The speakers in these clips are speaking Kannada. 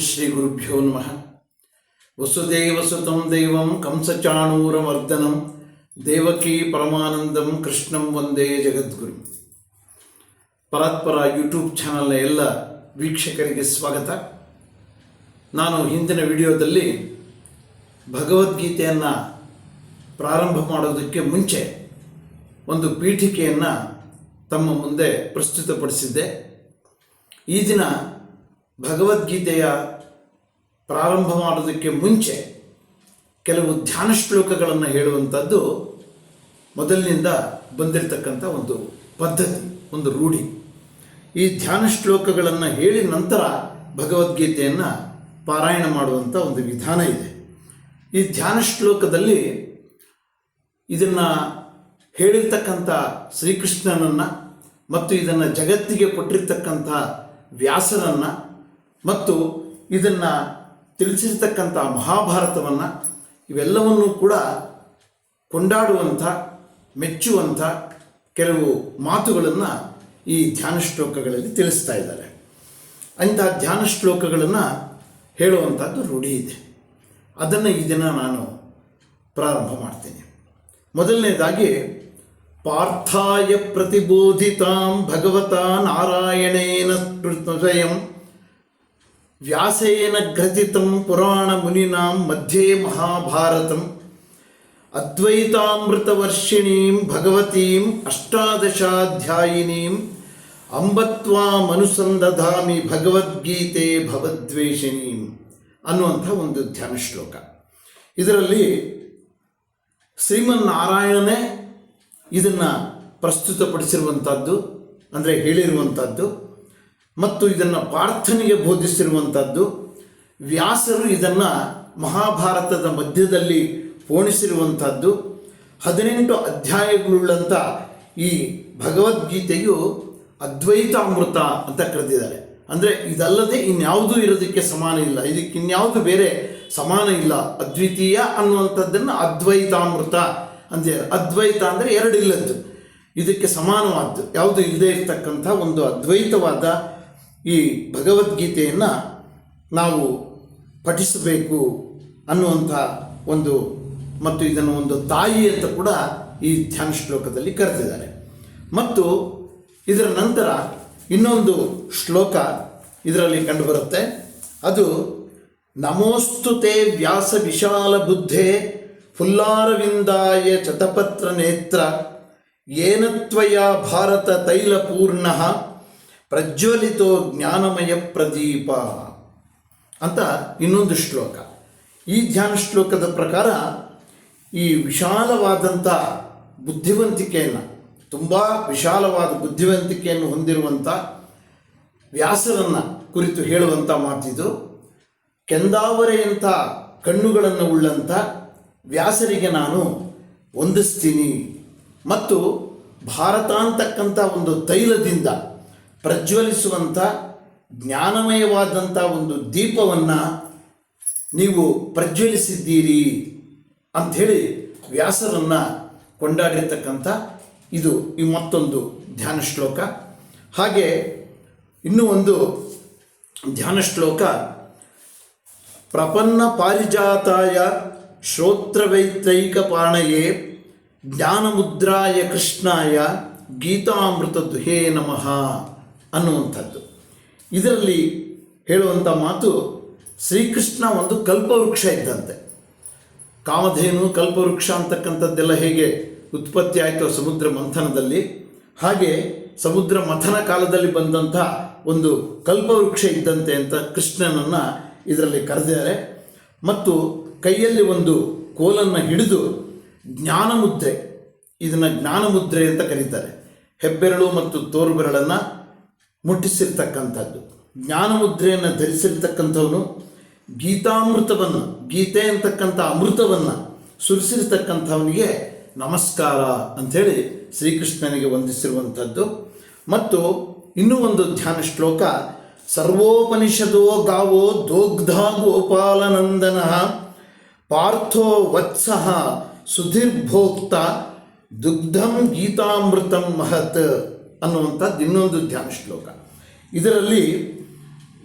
ಶ್ರೀ ಗುರುಭ್ಯೋ ನಮಃ. ವಸುದೇವಸುತಂ ದೈವಂ ಕಂಸಚಾಣೂರಮರ್ದನಂ ದೇವಕಿ ಪರಮಾನಂದಂ ಕೃಷ್ಣಂ ವಂದೇ ಜಗದ್ಗುರು. ಪರಾತ್ಪರ ಯೂಟ್ಯೂಬ್ ಚಾನಲ್ನ ಎಲ್ಲ ವೀಕ್ಷಕರಿಗೆ ಸ್ವಾಗತ. ನಾನು ಹಿಂದಿನ ವಿಡಿಯೋದಲ್ಲಿ ಭಗವದ್ಗೀತೆಯನ್ನು ಪ್ರಾರಂಭ ಮಾಡೋದಕ್ಕೆ ಮುಂಚೆ ಒಂದು ಪೀಠಿಕೆಯನ್ನು ತಮ್ಮ ಮುಂದೆ ಪ್ರಸ್ತುತಪಡಿಸಿದ್ದೆ. ಈ ದಿನ ಭಗವದ್ಗೀತೆಯ ಪ್ರಾರಂಭ ಮಾಡೋದಕ್ಕೆ ಮುಂಚೆ ಕೆಲವು ಧ್ಯಾನ ಶ್ಲೋಕಗಳನ್ನು ಹೇಳುವಂಥದ್ದು ಮೊದಲಿನಿಂದ ಬಂದಿರತಕ್ಕಂಥ ಒಂದು ಪದ್ಧತಿ, ಒಂದು ರೂಢಿ. ಈ ಧ್ಯಾನ ಶ್ಲೋಕಗಳನ್ನು ಹೇಳಿ ನಂತರ ಭಗವದ್ಗೀತೆಯನ್ನು ಪಾರಾಯಣ ಮಾಡುವಂಥ ಒಂದು ವಿಧಾನ ಇದೆ. ಈ ಧ್ಯಾನ ಶ್ಲೋಕದಲ್ಲಿ ಇದನ್ನು ಹೇಳಿರ್ತಕ್ಕಂಥ ಶ್ರೀಕೃಷ್ಣನನ್ನು ಮತ್ತು ಇದನ್ನು ಜಗತ್ತಿಗೆ ಕೊಟ್ಟಿರ್ತಕ್ಕಂಥ ವ್ಯಾಸರನ್ನು ಮತ್ತು ಇದನ್ನು ತಿಳಿಸಿರ್ತಕ್ಕಂಥ ಮಹಾಭಾರತವನ್ನು ಇವೆಲ್ಲವನ್ನೂ ಕೂಡ ಕೊಂಡಾಡುವಂಥ, ಮೆಚ್ಚುವಂಥ ಕೆಲವು ಮಾತುಗಳನ್ನು ಈ ಧ್ಯಾನ ಶ್ಲೋಕಗಳಲ್ಲಿ ತಿಳಿಸ್ತಾ ಇದ್ದಾರೆ. ಅಂಥ ಧ್ಯಾನ ಶ್ಲೋಕಗಳನ್ನು ಹೇಳುವಂಥದ್ದು ರೂಢಿ ಇದೆ. ಅದನ್ನು ಈ ದಿನ ನಾನು ಪ್ರಾರಂಭ ಮಾಡ್ತೀನಿ. ಮೊದಲನೇದಾಗಿ, ಪಾರ್ಥಾಯ ಪ್ರತಿಬೋಧಿತಾಂ ಭಗವತಾ ನಾರಾಯಣೇನ ಸ್ವಯಂ. ವ್ಯಾಸೇನ ಗ್ರಥಿತಂ ಪುರಾಣ ಮುನಿನಾಂ ಮಧ್ಯೆ ಮಹಾಭಾರತಂ. ಅದ್ವೈತಾಮೃತವರ್ಷಿಣೀಂ ಭಗವತೀಂ ಅಷ್ಟಾದಶಾಧ್ಯಾಯಿನೀಂ ಅಂಬತ್ವಾಮನುಸಂದಧಾಮಿ ಭಗವದ್ಗೀತೆ ಭವದ್ವೇಷಿಣೀಂ ಅನ್ನುವಂಥ ಒಂದು ಧ್ಯಾನ ಶ್ಲೋಕ ಇದರಲ್ಲಿ ಶ್ರೀಮನ್ನಾರಾಯಣನೇ ಇದನ್ನು ಪ್ರಸ್ತುತಪಡಿಸಿರುವಂಥದ್ದು, ಅಂದರೆ ಹೇಳಿರುವಂಥದ್ದು. ಮತ್ತು ಇದನ್ನು ಪ್ರಾರ್ಥನೆಗೆ ಬೋಧಿಸಿರುವಂಥದ್ದು ವ್ಯಾಸರು ಇದನ್ನು ಮಹಾಭಾರತದ ಮಧ್ಯದಲ್ಲಿ ಪೋಣಿಸಿರುವಂಥದ್ದು ಹದಿನೆಂಟು ಅಧ್ಯಾಯಗಳುಳ್ಳಂಥ ಈ ಭಗವದ್ಗೀತೆಯು ಅದ್ವೈತಾಮೃತ ಅಂತ ಕರೆದಿದ್ದಾರೆ. ಅಂದರೆ ಇದಲ್ಲದೆ ಇನ್ಯಾವುದೂ ಇರೋದಕ್ಕೆ ಸಮಾನ ಇಲ್ಲ. ಇದಕ್ಕೆ ಇನ್ಯಾವುದು ಬೇರೆ ಸಮಾನ ಇಲ್ಲ. ಅದ್ವಿತೀಯ ಅನ್ನುವಂಥದ್ದನ್ನು ಅದ್ವೈತಾಮೃತ ಅಂತಾರೆ ಅದ್ವೈತ ಅಂದರೆ ಎರಡಿಲ್ಲದ್ದು. ಇದಕ್ಕೆ ಸಮಾನವಾದ್ದು. ಯಾವುದು ಇಲ್ಲದೇ ಇರ್ತಕ್ಕಂಥ ಒಂದು ಅದ್ವೈತವಾದ ಈ ಭಗವದ್ಗೀತೆಯನ್ನು ನಾವು ಪಠಿಸಬೇಕು ಅನ್ನುವಂಥ ಒಂದು ಮತ್ತು ಇದನ್ನು ಒಂದು ತಾಯಿ ಅಂತ ಕೂಡ ಈ ಧ್ಯಾನ ಶ್ಲೋಕದಲ್ಲಿ ಕರೆದಿದ್ದಾರೆ. ಮತ್ತು ಇದರ ನಂತರ ಇನ್ನೊಂದು ಶ್ಲೋಕ ಇದರಲ್ಲಿ ಕಂಡುಬರುತ್ತೆ. ಅದು ನಮೋಸ್ತುತೆ ವ್ಯಾಸ ವಿಶಾಲ ಬುದ್ಧೆ ಫುಲ್ಲಾರವಿಂದಾಯ ಚತಪತ್ರ ನೇತ್ರ ಏನತ್ವಯ ಭಾರತ ತೈಲಪೂರ್ಣ ಪ್ರಜ್ವಲಿತೋ ಜ್ಞಾನಮಯ ಪ್ರದೀಪ ಅಂತ ಇನ್ನೊಂದು ಶ್ಲೋಕ. ಈ ಧ್ಯಾನ ಶ್ಲೋಕದ ಪ್ರಕಾರ ಈ ವಿಶಾಲವಾದಂಥ ಬುದ್ಧಿವಂತಿಕೆಯನ್ನು, ತುಂಬ ವಿಶಾಲವಾದ ಬುದ್ಧಿವಂತಿಕೆಯನ್ನು ಹೊಂದಿರುವಂಥ ವ್ಯಾಸರನ್ನು ಕುರಿತು ಹೇಳುವಂಥ ಮಾತಿದು. ಕೆಂದಾವರೆಯಂಥ ಕಣ್ಣುಗಳನ್ನು ಉಳ್ಳಂಥ ವ್ಯಾಸರಿಗೆ ನಾನು ಹೊಂದಿಸ್ತೀನಿ ಮತ್ತು ಭಾರತ ಅಂತಕ್ಕಂಥ ಒಂದು ತೈಲದಿಂದ ಪ್ರಜ್ವಲಿಸುವಂಥ ಜ್ಞಾನಮಯವಾದಂಥ ಒಂದು ದೀಪವನ್ನು ನೀವು ಪ್ರಜ್ವಲಿಸಿದ್ದೀರಿ ಅಂಥೇಳಿ ವ್ಯಾಸರನ್ನು ಕೊಂಡಾಡಿರ್ತಕ್ಕಂಥ ಇದು ಈ ಮತ್ತೊಂದು ಧ್ಯಾನ ಶ್ಲೋಕ. ಹಾಗೆ ಇನ್ನೂ ಒಂದು ಧ್ಯಾನ ಶ್ಲೋಕ. ಪ್ರಪನ್ನ ಪಾರಿಜಾತಾಯ ಶ್ರೋತ್ರವೈತ್ರೈಕಪಾಣಯೇ ಜ್ಞಾನಮುದ್ರಾಯ ಕೃಷ್ಣಾಯ ಗೀತಾಮೃತ ದುಹೇ ನಮಃ. ಅನ್ನುವಂಥದ್ದು. ಇದರಲ್ಲಿ ಹೇಳುವಂಥ ಮಾತು ಶ್ರೀಕೃಷ್ಣ ಒಂದು ಕಲ್ಪವೃಕ್ಷ ಇದ್ದಂತೆ. ಕಾಮಧೇನು, ಕಲ್ಪವೃಕ್ಷ ಅಂತಕ್ಕಂಥದ್ದೆಲ್ಲ ಹೇಗೆ ಉತ್ಪತ್ತಿ ಆಯಿತು ಸಮುದ್ರ ಮಂಥನದಲ್ಲಿ, ಹಾಗೆ ಸಮುದ್ರ ಮಥನ ಕಾಲದಲ್ಲಿ ಬಂದಂಥ ಒಂದು ಕಲ್ಪವೃಕ್ಷ ಇದ್ದಂತೆ ಅಂತ ಕೃಷ್ಣನನ್ನು ಇದರಲ್ಲಿ ಕರೆದಿದ್ದಾರೆ. ಮತ್ತು ಕೈಯಲ್ಲಿ ಒಂದು ಕೋಲನ್ನು ಹಿಡಿದು ಜ್ಞಾನಮುದ್ರೆ, ಇದನ್ನು ಜ್ಞಾನಮುದ್ರೆ ಅಂತ ಕರೀತಾರೆ. ಹೆಬ್ಬೆರಳು ಮತ್ತು ತೋರು ಬೆರಳನ್ನು ಮುಟ್ಟಿಸಿರ್ತಕ್ಕಂಥದ್ದು. ಜ್ಞಾನಮುದ್ರೆಯನ್ನು ಧರಿಸಿರ್ತಕ್ಕಂಥವನು ಗೀತಾಮೃತವನ್ನು, ಗೀತೆ ಅಂತಕ್ಕಂಥ ಅಮೃತವನ್ನು ಸುರಿಸಿರ್ತಕ್ಕಂಥವನಿಗೆ ನಮಸ್ಕಾರ ಅಂಥೇಳಿ ಶ್ರೀಕೃಷ್ಣನಿಗೆ ವಂದಿಸಿರುವಂಥದ್ದು. ಮತ್ತು ಇನ್ನೂ ಒಂದು ಧ್ಯಾನ ಶ್ಲೋಕ, ಸರ್ವೋಪನಿಷದೋ ಗಾವೋ ದೋಗ್ಧ ಗೋಪಾಲನಂದನ ಪಾರ್ಥೋ ವತ್ಸಃ ಸುಧೀರ್ಭೋಕ್ತ ದುಗ್ಧಂ ಗೀತಾಮೃತಂ ಮಹತ್. ಅನ್ನುವಂಥದ್ದು ಇನ್ನೊಂದು ಧ್ಯಾನ ಶ್ಲೋಕ. ಇದರಲ್ಲಿ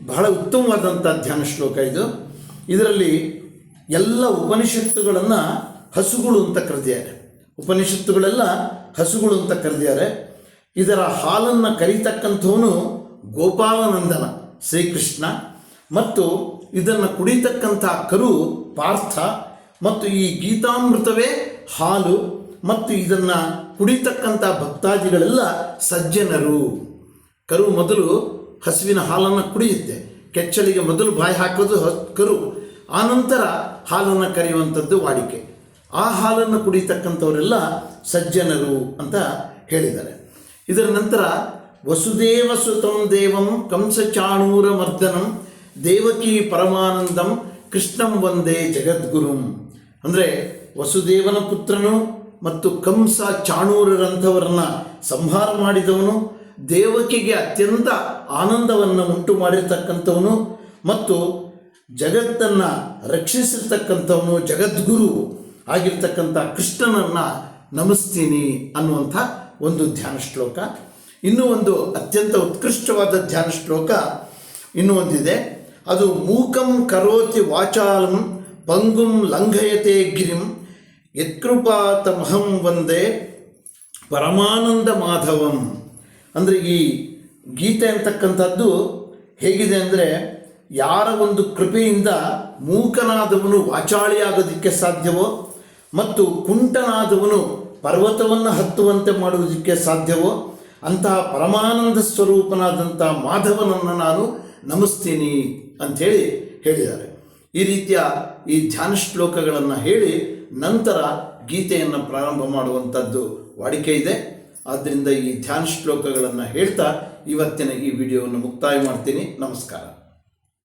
ಬಹಳ ಉತ್ತಮವಾದಂಥ ಧ್ಯಾನ ಶ್ಲೋಕ ಇದು. ಇದರಲ್ಲಿ ಎಲ್ಲ ಉಪನಿಷತ್ತುಗಳನ್ನು ಹಸುಗಳು ಅಂತ ಕರೆದಿದ್ದಾರೆ. ಉಪನಿಷತ್ತುಗಳೆಲ್ಲ ಹಸುಗಳು ಅಂತ ಕರೆದಿದ್ದಾರೆ. ಇದರ ಹಾಲನ್ನು ಕರೀತಕ್ಕಂಥವನು ಗೋಪಾಲನಂದನ, ಶ್ರೀಕೃಷ್ಣ. ಮತ್ತು ಇದನ್ನು ಕುಡಿತಕ್ಕಂಥ ಕರು ಪಾರ್ಥ. ಮತ್ತು ಈ ಗೀತಾಮೃತವೇ ಹಾಲು. ಮತ್ತು ಇದನ್ನು ಕುಡಿತಕ್ಕಂಥ ಭಕ್ತಾದಿಗಳೆಲ್ಲ ಸಜ್ಜನರು. ಕರು ಮೊದಲು ಹಸುವಿನ ಹಾಲನ್ನು ಕುಡಿಯುತ್ತೆ. ಕೆಚ್ಚಲಿಗೆ ಮೊದಲು ಬಾಯಿ ಹಾಕೋದು ಕರು. ಆನಂತರ ಹಾಲನ್ನು ಕರೆಯುವಂಥದ್ದು ವಾಡಿಕೆ. ಆ ಹಾಲನ್ನು ಕುಡಿತಕ್ಕಂಥವರೆಲ್ಲ ಸಜ್ಜನರು ಅಂತ ಹೇಳಿದ್ದಾರೆ. ಇದರ ನಂತರ ವಸುದೇವ ಸುತಂ ದೇವಂ ಕಂಸ ಚಾಣೂರ ಮರ್ದನಂ ದೇವಕಿ ಪರಮಾನಂದಂ ಕೃಷ್ಣಂ ವಂದೇ ಜಗದ್ಗುರುಂ. ಅಂದರೆ ವಸುದೇವನ ಪುತ್ರನು ಮತ್ತು ಕಂಸ ಚಾಣೂರರಂಥವರನ್ನ ಸಂಹಾರ ಮಾಡಿದವನು, ದೇವಕಿಗೆ ಅತ್ಯಂತ ಆನಂದವನ್ನು ಉಂಟು ಮಾಡಿರ್ತಕ್ಕಂಥವನು ಮತ್ತು ಜಗತ್ತನ್ನು ರಕ್ಷಿಸಿರ್ತಕ್ಕಂಥವನು ಜಗದ್ಗುರು ಆಗಿರ್ತಕ್ಕಂಥ ಕೃಷ್ಣನನ್ನು ನಮಿಸ್ತೀನಿ ಅನ್ನುವಂಥ ಒಂದು ಧ್ಯಾನ ಶ್ಲೋಕ. ಇನ್ನೂ ಒಂದು ಅತ್ಯಂತ ಉತ್ಕೃಷ್ಟವಾದ ಧ್ಯಾನ ಶ್ಲೋಕ ಇನ್ನೂ ಒಂದಿದೆ. ಅದು ಮೂಕಂ ಕರೋತಿ ವಾಚಾಲಂ ಪಂಗುಂ ಲಂಘಯತೆ ಗಿರಿಂ. ಯತ್ಕೃಪಾತಮಹಂ ವಂದೇ ಪರಮಾನಂದ ಮಾಧವಂ ಅಂದರೆ ಈ ಗೀತೆ ಅಂತಕ್ಕಂಥದ್ದು ಹೇಗಿದೆ ಅಂದರೆ ಯಾರ ಒಂದು ಕೃಪೆಯಿಂದ ಮೂಕನಾದವನು ವಾಚಾಳಿಯಾಗೋದಕ್ಕೆ ಸಾಧ್ಯವೋ ಮತ್ತು ಕುಂಟನಾದವನು ಪರ್ವತವನ್ನು ಹತ್ತುವಂತೆ ಮಾಡುವುದಕ್ಕೆ ಸಾಧ್ಯವೋ ಅಂತಹ ಪರಮಾನಂದ ಸ್ವರೂಪನಾದಂಥ ಮಾಧವನನ್ನು ನಾನು ನಮಿಸ್ತೀನಿ ಅಂಥೇಳಿ ಹೇಳಿದ್ದಾರೆ. ಈ ರೀತಿಯ ಈ ಧ್ಯಾನ ಶ್ಲೋಕಗಳನ್ನು ಹೇಳಿ ನಂತರ ಗೀತೆಯನ್ನು ಪ್ರಾರಂಭ ಮಾಡುವಂಥದ್ದು ವಾಡಿಕೆ ಇದೆ. ಆದ್ದರಿಂದ ಈ ಧ್ಯಾನ ಶ್ಲೋಕಗಳನ್ನು ಹೇಳ್ತಾ ಇವತ್ತಿನ ಈ ವಿಡಿಯೋವನ್ನು ಮುಕ್ತಾಯ ಮಾಡ್ತೀನಿ. ನಮಸ್ಕಾರ.